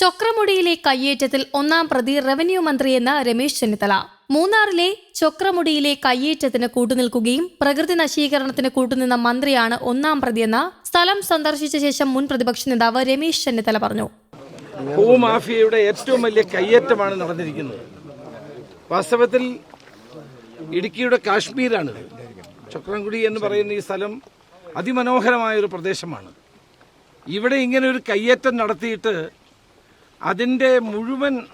ചൊക്രമുടിയിലെ കയ്യേറ്റത്തിൽ ഒന്നാം പ്രതി റവന്യൂ മന്ത്രിയെന്ന് രമേശ് ചെന്നിത്തല. മൂന്നാറിലെ ചൊക്രമുടിയിലെ കയ്യേറ്റത്തിന് കൂട്ടുനിൽക്കുകയും പ്രകൃതി നശീകരണത്തിന് കൂട്ടുനിന്ന മന്ത്രിയാണ് ഒന്നാം പ്രതിയെന്ന് സ്ഥലം സന്ദർശിച്ച ശേഷം മുൻ പ്രതിപക്ഷ നേതാവ് രമേശ് ചെന്നിത്തല പറഞ്ഞു. ഭൂമാഫിയയുടെ ഏറ്റവും വലിയ കയ്യേറ്റമാണ് നടന്നിരിക്കുന്നത്. വാസ്തവത്തിൽ ഇടുക്കിയുടെ കാശ്മീരാണ് ചക്രംകുടി എന്ന് പറയുന്ന ഈ സ്ഥലം അതിമനോഹരമായ ഒരു പ്രദേശമാണ്. ഇവിടെ ഇങ്ങനെ ഒരു കയ്യേറ്റം നടത്തിയിട്ട് അതിന്റെ മുഴുവൻ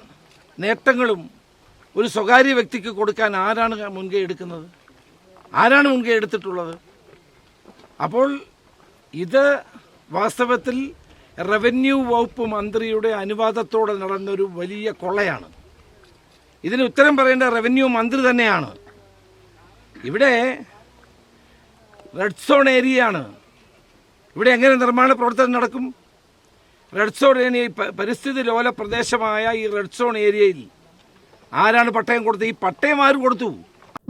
നേട്ടങ്ങളും ഒരു സ്വകാര്യ വ്യക്തിക്ക് കൊടുക്കാൻ ആരാണ് മുൻകൈ എടുക്കുന്നത്? ആരാണ് മുൻകൈ എടുത്തിട്ടുള്ളത്? അപ്പോൾ ഇത് വാസ്തവത്തിൽ റവന്യൂ വകുപ്പ് മന്ത്രിയുടെ അനുവാദത്തോടെ നടന്നൊരു വലിയ കൊള്ളയാണ്. ഇതിന് ഉത്തരം പറയേണ്ട റവന്യൂ മന്ത്രി തന്നെയാണ്. ഇവിടെ റെഡ് സോൺ ഏരിയയാണ്. ഇവിടെ എങ്ങനെ നിർമ്മാണ പ്രവർത്തനം നടക്കും? റെഡ് സോൺ ഏരിയ പരിസ്ഥിതി ലോല പ്രദേശമായ ഈ റെഡ് സോൺ ഏരിയയിൽ ആരാണ് പട്ടയം കൊടുത്തത്? ഈ പട്ടയം ആര് കൊടുത്തു?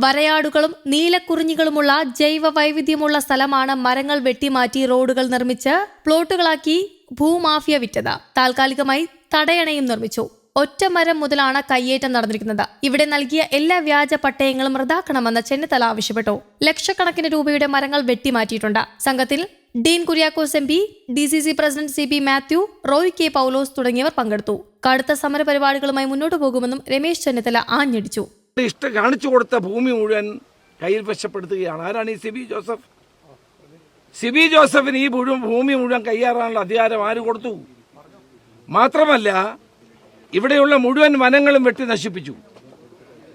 വരയാടുകളും നീലക്കുറിഞ്ഞികളുമുള്ള ജൈവ വൈവിധ്യമുള്ള സ്ഥലമാണ് മരങ്ങൾ വെട്ടിമാറ്റി റോഡുകൾ നിർമ്മിച്ച് പ്ലോട്ടുകളാക്കി ഭൂമാഫിയ വിറ്റത്. താൽക്കാലികമായി തടയണയും നിർമ്മിച്ചു. ഒറ്റ മരം മുതലാണ് കയ്യേറ്റം നടന്നിരിക്കുന്നത്. ഇവിടെ നൽകിയ എല്ലാ വ്യാജ പട്ടയങ്ങളും റദ്ദാക്കണമെന്ന് ചെന്നിത്തല ആവശ്യപ്പെട്ടു. ലക്ഷക്കണക്കിന് രൂപയുടെ മരങ്ങൾ വെട്ടിമാറ്റിയിട്ടുണ്ട്. സംഘത്തിൽ Dean Kuriakose M P D C C president C P Mathew Roy K Paulose തുടങ്ങിയവർ പങ്കെടുത്തു. കടുത്ത സമര പരിപാടികളുമായി മുന്നോട്ടു പോകുമെന്നും രമേശ് ചെന്നിത്തല ആഞ്ഞടിച്ചു. ഇഷ്ടം കാണിച്ചു കൊടുത്ത ഭൂമി മുഴുവൻ കയ്യിൽ വശപ്പെടുത്തുകയാണ്. ആരാണ് ഈ ജോസഫ്? സിബി ജോസഫിന് ഈ മുഴുവൻ ഭൂമി മുഴുവൻ കയ്യേറാനുള്ള അധികാരം ആര് കൊടുത്തു? മാത്രമല്ല ഇവിടെയുള്ള മുഴുവൻ വനങ്ങളും വെട്ടി നശിപ്പിച്ചു.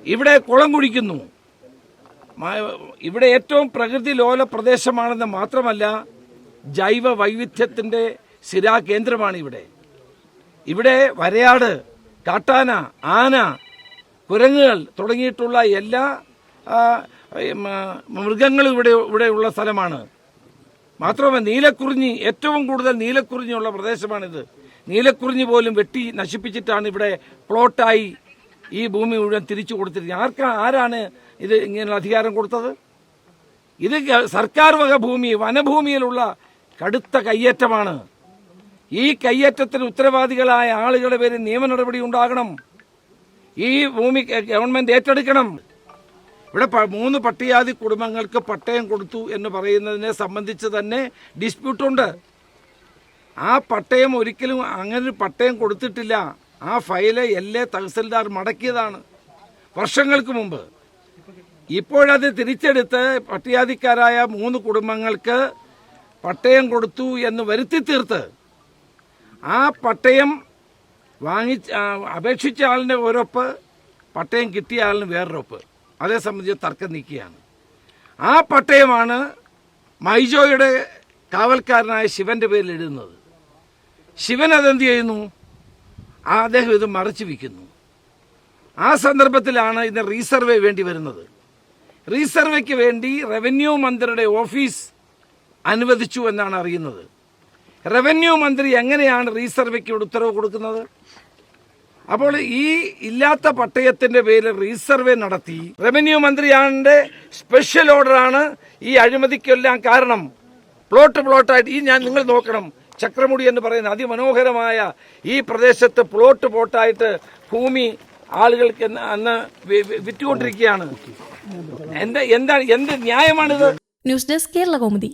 ഇവിടെ കുളം കുഴിക്കുന്നു. ഇവിടെ ഏറ്റവും പ്രകൃതി ലോല പ്രദേശമാണെന്ന് മാത്രമല്ല ജൈവ വൈവിധ്യത്തിന്റെ സ്ഥിരാകേന്ദ്രമാണ് ഇവിടെ. ഇവിടെ വരയാട് കാട്ടാന ആന കുരങ്ങുകൾ തുടങ്ങിയിട്ടുള്ള എല്ലാ മൃഗങ്ങളും ഇവിടെ ഇവിടെയുള്ള സ്ഥലമാണ്. മാത്രമല്ല നീലക്കുറിഞ്ഞി ഏറ്റവും കൂടുതൽ നീലക്കുറിഞ്ഞിയുള്ള പ്രദേശമാണിത്. നീലക്കുറിഞ്ഞി പോലും വെട്ടി നശിപ്പിച്ചിട്ടാണ് ഇവിടെ പ്ലോട്ടായി ഈ ഭൂമി മുഴുവൻ തിരിച്ചു കൊടുത്തിരിക്കുന്നത്. ആർക്കാ ആരാണ് ഇത് ഇങ്ങനെയുള്ള അധികാരം കൊടുത്തത്? ഇത് സർക്കാർ വക ഭൂമി വനഭൂമിയിലുള്ള കടുത്ത കയ്യേറ്റമാണ്. ഈ കയ്യേറ്റത്തിന് ഉത്തരവാദികളായ ആളുകളുടെ പേര് നിയമ നടപടി ഉണ്ടാകണം. ഈ ഭൂമി ഗവൺമെന്റ് ഏറ്റെടുക്കണം. ഇവിടെ മൂന്ന് പട്ടികാതി കുടുംബങ്ങൾക്ക് പട്ടയം കൊടുത്തു എന്ന് പറയുന്നതിനെ സംബന്ധിച്ച് തന്നെ ഡിസ്പ്യൂട്ടുണ്ട്. ആ പട്ടയം ഒരിക്കലും അങ്ങനെ ഒരു പട്ടയം കൊടുത്തിട്ടില്ല. ആ ഫയൽ എല്ലേ തഹസിൽദാർ മടക്കിയതാണ്. വർഷങ്ങൾക്ക് മുമ്പ്. ഇപ്പോഴത് തിരിച്ചെടുത്ത് പട്ടികജാതിക്കാരായ മൂന്ന് കുടുംബങ്ങൾക്ക് പട്ടയം കൊടുത്തു എന്ന് വരുത്തി തീർത്ത് ആ പട്ടയം വാങ്ങി അപേക്ഷിച്ച ആളിന്റെ ഒരൊപ്പ് പട്ടയം കിട്ടിയ ആളിന് വേറൊരൊപ്പ്. അതേ സംബന്ധിച്ച് തർക്കം നീക്കുകയാണ് ആ പട്ടയമാണ് മൈജോയുടെ കാവൽക്കാരനായ ശിവന്റെ പേരിൽ എഴുതുന്നത് ശിവൻ അതെന്ത് ചെയ്യുന്നു? അദ്ദേഹം ഇത് മറച്ചു വിൽക്കുന്നു. ആ സന്ദർഭത്തിലാണ് ഇതിന് റീസർവേ വേണ്ടി വരുന്നത്. റീസർവേക്ക് വേണ്ടി റവന്യൂ മന്ത്രിയുടെ ഓഫീസ് അനുവദിച്ചു എന്നാണ് അറിയുന്നത്. റവന്യൂ മന്ത്രി എങ്ങനെയാണ് റീസർവേക്ക് ഉത്തരവ് കൊടുക്കുന്നത്? അപ്പോൾ ഈ ഇല്ലാത്ത പട്ടയത്തിന്റെ പേരിൽ റീസർവേ നടത്തി റവന്യൂ മന്ത്രിയാണ്ടെ സ്പെഷ്യൽ ഓർഡറാണ് ഈ അഴിമതിക്കെല്ലാം കാരണം. പ്ലോട്ട് പ്ലോട്ടായിട്ട് ഈ ഞാൻ നിങ്ങൾ നോക്കണം. ചക്രമുടി എന്ന് പറയുന്ന അതിമനോഹരമായ ഈ പ്രദേശത്ത് പ്ലോട്ട് പോട്ടായിട്ട് ഭൂമി ആളുകൾക്ക് അന്ന് വിറ്റുകൊണ്ടിരിക്കുകയാണ്. എന്താ എന്താണ് എന്ത് ന്യായമാണിത്? News desk Kerala Kaumudi